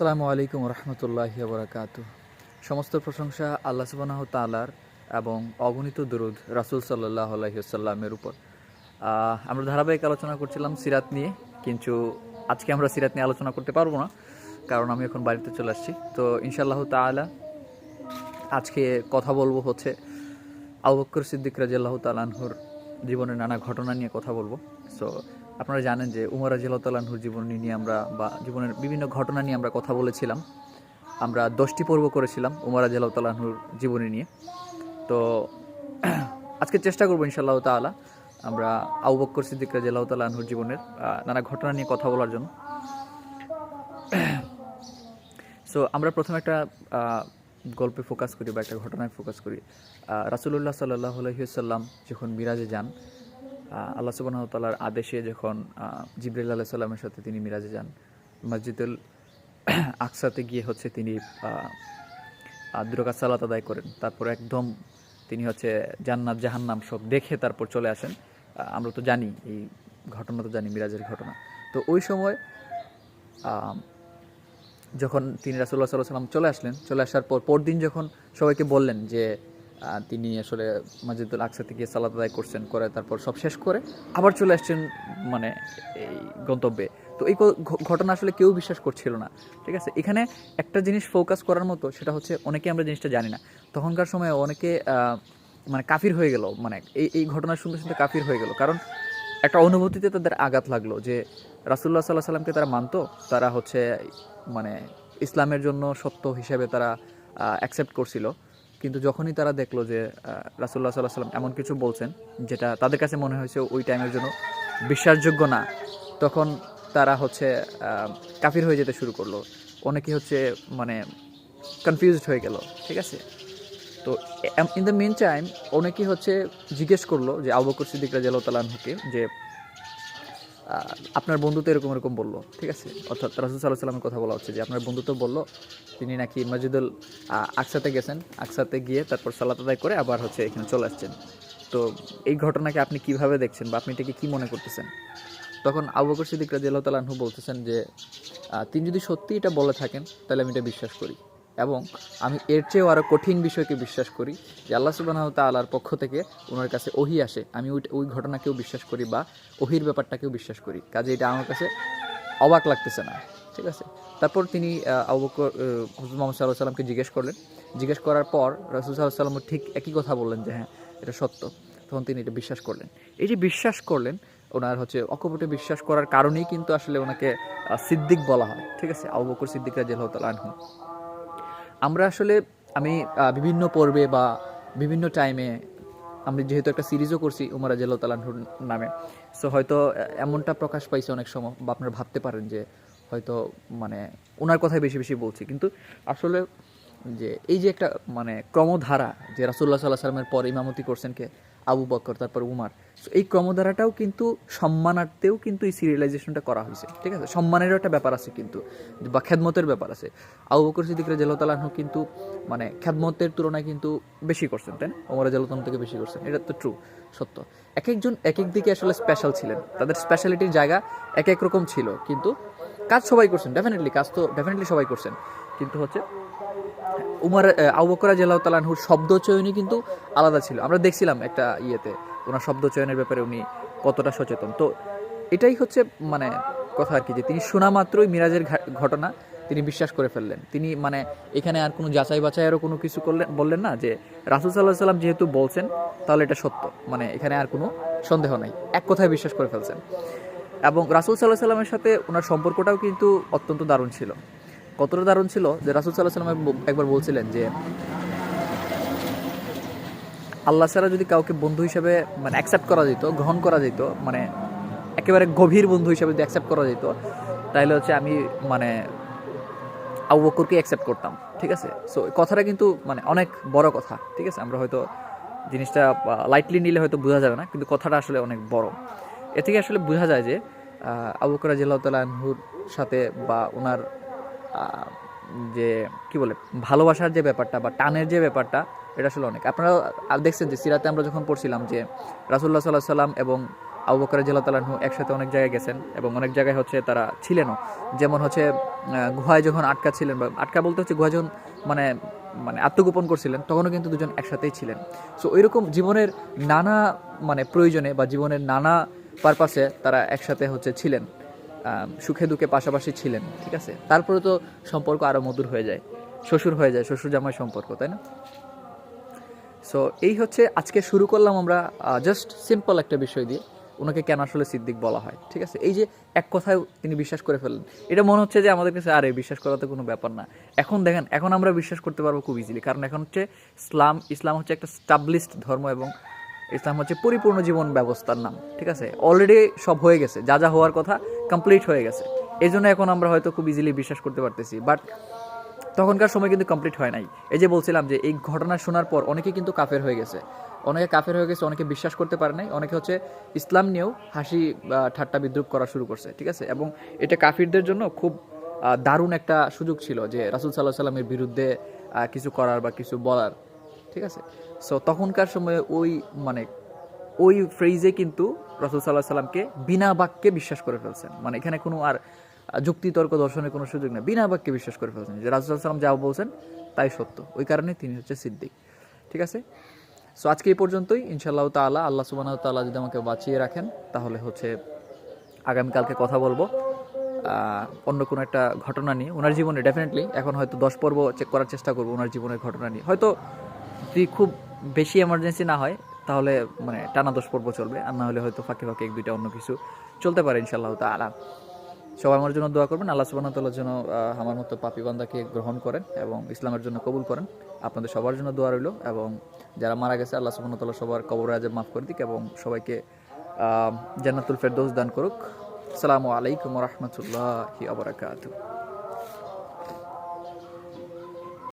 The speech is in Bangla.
আসসালামু আলাইকুম রহমতুল্লাহ বরাকাত সমস্ত প্রশংসা আল্লাহ সুবাহ তালার এবং অগণিত দরুদ রাসুল সাল্লাহ আলহিসাল্লামের উপর। আমরা ধারাবাহিক আলোচনা করছিলাম সিরাত নিয়ে, কিন্তু আজকে আমরা সিরাত নিয়ে আলোচনা করতে পারব না, কারণ আমি এখন বাড়িতে চলে আসছি। তো ইনশাআল্লাহ তালা আজকে কথা বলব হচ্ছে আবু বকর সিদ্দিক রাজিয়াল্লাহ তালানহুর জীবনের নানা ঘটনা নিয়ে কথা বলব। সো আপনারা জানেন যে উমর রাজিয়াল্লাহ তালানহুর জীবনী নিয়ে আমরা বা জীবনের বিভিন্ন ঘটনা নিয়ে আমরা কথা বলেছিলাম। আমরা দশটি পর্ব করেছিলাম উমর রাজিয়াল্লাহ তালানহুর জীবনী নিয়ে। তো আজকে চেষ্টা করব ইনশাআল্লাহ তাআলা আমরা আবু বকর সিদ্দিক রাজিয়াল্লাহ তালানহুর জীবনের নানা ঘটনা নিয়ে কথা বলার জন্য। সো আমরা প্রথমে একটা গল্পে ফোকাস করি বা একটা ঘটনায় ফোকাস করি। আহ, রাসূলুল্লাহ সাল্লাহ আলহিসাল্লাম যখন মিরাজে যান আল্লাহ সুবাহ তাল্লার আদেশে যখন আহ, জিবরিল আল্লাহ সাল্লামের সাথে তিনি মিরাজে যান মসজিদুল আকসাতে গিয়ে হচ্ছে তিনি দুরকা সালাত আদায় করেন। তারপর একদম তিনি হচ্ছে জান্নাত জাহান্নাম সব দেখে তারপর চলে আসেন। আমরা তো জানি এই ঘটনা তো জানি মিরাজের ঘটনা। তো ওই সময় যখন তিনি রাসুল্লাহ সাল্লাহ সাল্লাম চলে আসলেন চলে আসার পর পরদিন যখন সবাইকে বললেন যে তিনি আসলে মসজিদুল আকসা থেকে সালাদ আদায় করছেন, করে তারপর সব শেষ করে আবার চলে আসছেন মানে এই গন্তব্যে। তো এই ঘটনা আসলে কেউ বিশ্বাস করছিল না, ঠিক আছে? এখানে একটা জিনিস ফোকাস করার মতো, সেটা হচ্ছে অনেকে আমরা জিনিসটা জানি না। তখনকার সময় অনেকে মানে কাফির হয়ে গেল মানে এই এই ঘটনা শুনতে শুনতে কাফির হয়ে গেল। কারণ একটা অনুভূতিতে তাদের আঘাত লাগল যে রাসুল্লাহ সাল্লাহ সাল্লামকে তারা মানতো, তারা হচ্ছে মানে ইসলামের জন্য সত্য হিসেবে তারা অ্যাকসেপ্ট করছিল। কিন্তু যখনই তারা দেখল যে রাসুল্লাহ সাল্লাহ সাল্লাম এমন কিছু বলছেন, যেটা তাদের কাছে মনে হয়েছে ওই টাইমের জন্য বিশ্বাসযোগ্য না, তখন তারা হচ্ছে কাফির হয়ে যেতে শুরু করল। অনেকে হচ্ছে মানে কনফিউজড হয়ে গেল, ঠিক আছে? তো ইন দ্য মেন টাইম অনেকেই হচ্ছে জিজ্ঞেস করল যে, আবু বকর সিদ্দিক রাজিয়াল্লাহু তাআলাকে যে আপনার বন্ধু তো এরকম এরকম বলল, ঠিক আছে? অর্থাৎ রাসুল সাল্লাহ সাল্লামের কথা বলা হচ্ছে যে আপনার বন্ধু তো বলল, তিনি নাকি মসজিদুল আকসাতে গেছেন, আকসাতে গিয়ে তারপর সালাত আদায় করে আবার হচ্ছে এখানে চলে আসছেন। তো এই ঘটনাকে আপনি কীভাবে দেখছেন বা আপনি এটাকে কী মনে করতেছেন? তখন আবু বকর সিদ্দিক রাজিয়াল্লাহু তাআলাহু বলতেছেন যে তিনি যদি সত্যি এটা বলে থাকেন, তাহলে আমি এটা বিশ্বাস করি। এবং আমি এর চেয়েও আরও কঠিন বিষয়কে বিশ্বাস করি যে আল্লাহ সুবাহ তাল্লার পক্ষ থেকে ওনার কাছে ওহি আসে। আমি ওই ওই ঘটনাকেও বিশ্বাস করি বা ওহির ব্যাপারটাকেও বিশ্বাস করি। কাজে এটা আমার কাছে অবাক লাগতেছে না। ঠিক আছে? তারপর তিনি আহ, আবু বকর হুজুর মোহাম্মদ সাল্লাহ সাল্লামকে জিজ্ঞেস করলেন। জিজ্ঞেস করার পর রসুল সাল্লাহ সাল্লাম ঠিক একই কথা বললেন যে হ্যাঁ এটা সত্য। তখন তিনি এটা বিশ্বাস করলেন। এই যে বিশ্বাস করলেন ওনার হচ্ছে অকপটে বিশ্বাস করার কারণেই কিন্তু আসলে ওনাকে সিদ্দিক বলা হয়। ঠিক আছে? আবু বকর সিদ্দিক রাজিয়াল্লাহু তাআলা আনহু। আমরা আসলে, আমি বিভিন্ন পর্বে বা বিভিন্ন টাইমে আমি যেহেতু একটা সিরিজও করছি উমর আজাল্লাহ তালাহুর নামে সো হয়তো এমনটা প্রকাশ পাইছে অনেক সময় বা আপনারা ভাবতে পারেন যে হয়তো মানে ওনার কথাই বেশি বেশি বলছি। কিন্তু আসলে যে এই যে একটা মানে ক্রমধারা যে রাসুল্লাহ সাল্লাহ সাল্লামের পর ইমামতি করছেন কে আবু বকর, তারপর উমার। এই ক্রমধারাটাও কিন্তু সম্মানার্থেও কিন্তু এই সিরিয়ালাইজেশনটা করা হয়েছে। ঠিক আছে? সম্মানেরও একটা ব্যাপার আছে কিন্তু, বা খেদমতের ব্যাপার আছে। আবু বকর সিদ্দিক রাজিয়াল্লাহু কিন্তু মানে খেদমতের তুলনায় কিন্তু বেশি করছেন, তাই না? ওমর রাজিয়াল্লাহু থেকে বেশি করছেন। এটা তো ট্রু সত্য। এক একজন, এক এক দিকে আসলে স্পেশাল ছিলেন। তাদের স্পেশালিটির জায়গা এক এক রকম ছিল। কিন্তু কাজ সবাই করছেন ডেফিনেটলি কাজ তো ডেফিনেটলি সবাই করছেন। কিন্তু হচ্ছে উমার আউবকরা জেলাহ তালানহুর শব্দ চয়নই কিন্তু আলাদা ছিল। আমরা দেখছিলাম একটা ইয়েতে, ওনার শব্দ চয়নের ব্যাপারে উনি কতটা সচেতন। তো এটাই হচ্ছে মানে কথা আর কি, যে তিনি শোনা মাত্রই মিরাজের ঘটনা তিনি বিশ্বাস করে ফেললেন। তিনি মানে এখানে আর কোনো যাচাই বাছাইয়েরও কোনো কিছু করলেন, বললেন না যে রাসুল সাল্লাহ সাল্লাম যেহেতু বলছেন, তাহলে এটা সত্য। মানে এখানে আর কোনো সন্দেহ নাই। এক কথায় বিশ্বাস করে ফেলছেন। এবং রাসুল সাল্লাহ সাল্লামের সাথে ওনার সম্পর্কটাও কিন্তু অত্যন্ত দারুণ ছিল। কতটা দারুণ ছিল যে রাসুল সাল্লাহ সাল্লাম একবার বলছিলেন যে আল্লাহ ছাড়া যদি কাউকে বন্ধু হিসাবে মানে অ্যাকসেপ্ট করা যেত, গ্রহণ করা যেত মানে একেবারে গভীর বন্ধু হিসাবে যদি অ্যাকসেপ্ট করা যেত তাহলে হচ্ছে আমি মানে আবু বকরকে অ্যাকসেপ্ট করতাম, ঠিক আছে? সো কথাটা কিন্তু মানে অনেক বড় কথা, ঠিক আছে? আমরা হয়তো জিনিসটা লাইটলি নিলে হয়তো বোঝা যাবে না, কিন্তু কথাটা আসলে অনেক বড়। এ থেকে আসলে বোঝা যায় যে আবু বকর রাজিয়াল্লাহুর সাথে বা ওনার যে, কি বলে, ভালোবাসার যে ব্যাপারটা বা টানের যে ব্যাপারটা, এটা আসলে অনেক। আপনারা দেখছেন যে সিরাতে আমরা যখন পড়ছিলাম যে রাসুল্লাহ সাল্লাহ সাল্লাম এবং আবু বকর তালাহু একসাথে অনেক জায়গায় গেছেন এবং অনেক জায়গায় হচ্ছে তারা ছিলেনও যেমন হচ্ছে গুহায় যখন আটকা ছিলেন বা আটকা বলতে হচ্ছে গুহা যখন মানে মানে আত্মগোপন করছিলেন, তখনও কিন্তু দুজন একসাথেই ছিলেন। সো ওইরকম জীবনের নানা মানে প্রয়োজনে বা জীবনের নানা পারপাসে তারা একসাথে হচ্ছে ছিলেন। সুখে দুঃখে পাশাপাশি ছিলেন, ঠিক আছে? তারপরে তো সম্পর্ক আরও মধুর হয়ে যায়, শ্বশুর হয়ে যায়, শ্বশুর জামাই সম্পর্ক, তাই না? সো এই হচ্ছে আজকে শুরু করলাম আমরা জাস্ট সিম্পল একটা বিষয় দিয়ে, ওনাকে কেন আসলে সিদ্দিক বলা হয়, ঠিক আছে? এই যে এক কথায় তিনি বিশ্বাস করে ফেললেন, এটা মনে হচ্ছে যে আমাদের কাছে, আরে, বিশ্বাস করা তো কোনো ব্যাপার না। এখন দেখেন, এখন আমরা বিশ্বাস করতে পারব খুব ইজিলি কারণ এখন হচ্ছে ইসলাম ইসলাম হচ্ছে একটা স্টাবলিশড ধর্ম এবং ইসলাম হচ্ছে পরিপূর্ণ জীবন ব্যবস্থার নাম, ঠিক আছে? অলরেডি সব হয়ে গেছে, যা যা হওয়ার কথা কমপ্লিট হয়ে গেছে। এই জন্য এখন আমরা হয়তো খুব ইজিলি বিশ্বাস করতে পারতেছি বাট তখনকার সময় কিন্তু কমপ্লিট হয় নাই। এই যে বলছিলাম যে এই ঘটনা শোনার পর অনেকে কিন্তু কাফের হয়ে গেছে। অনেকে কাফের হয়ে গেছে, অনেকে বিশ্বাস করতে পারে নাই, অনেকে হচ্ছে ইসলাম নিয়েও হাসি ঠাট্টা বিদ্রুপ করা শুরু করছে, ঠিক আছে? এবং এটা কাফিরদের জন্য খুব দারুণ একটা সুযোগ ছিল যে রাসুল সাল্লাহ সাল্লামের বিরুদ্ধে কিছু করার বা কিছু বলার, ঠিক আছে? সো তখনকার সময়ে ওই মানে ওই ফ্রেজে কিন্তু রসুল সাল্লাহ সাল্লামকে বিনা বাক্যে বিশ্বাস করে ফেলছেন। মানে এখানে কোনো আর যুক্তিতর্ক দর্শনের কোনো সুযোগ নেই। বিনা বাক্যে বিশ্বাস করে ফেলছেন যে রাসুল সাল্লাম যা বলছেন তাই সত্য। ওই কারণে তিনি হচ্ছে সিদ্দিক। ঠিক আছে? সো আজকে এই পর্যন্তই। ইনশাআল্লাহ তাআলা, আল্লাহ সুবাহ তাআলা যদি আমাকে বাঁচিয়ে রাখেন, তাহলে হচ্ছে আগামীকালকে কথা বলব। অন্য কোনো একটা ঘটনা নিয়ে। ওনার জীবনে ডেফিনেটলি এখন হয়তো দশ পর্ব চেক করার চেষ্টা করব ওনার জীবনের ঘটনা নিয়ে। হয়তো যদি খুব বেশি এমার্জেন্সি না হয়, তাহলে মানে টানা দশ পর্ব চলবে, আর না হলে হয়তো ফাঁকে ফাঁকে এক, দুইটা অন্য কিছু চলতে পারে ইনশাআল্লাহ তাআলা। সবাই আমার জন্য দোয়া করবেন, আল্লাহ সুবাহ তাল্লাহ যেন আমার মতো পাপি বান্দাকে গ্রহণ করেন এবং ইসলামের জন্য কবুল করেন। আপনাদের সবার জন্য দোয়া রইল এবং যারা মারা গেছে, আল্লাহ সুবাহ তাল্লাহ সবার কবর আজব মাফ করে দিক এবং সবাইকে জান্নাতুল ফেরদৌস দান করুক। আসসালামু আলাইকুম রহমতুল্লাহি আবরাকাতু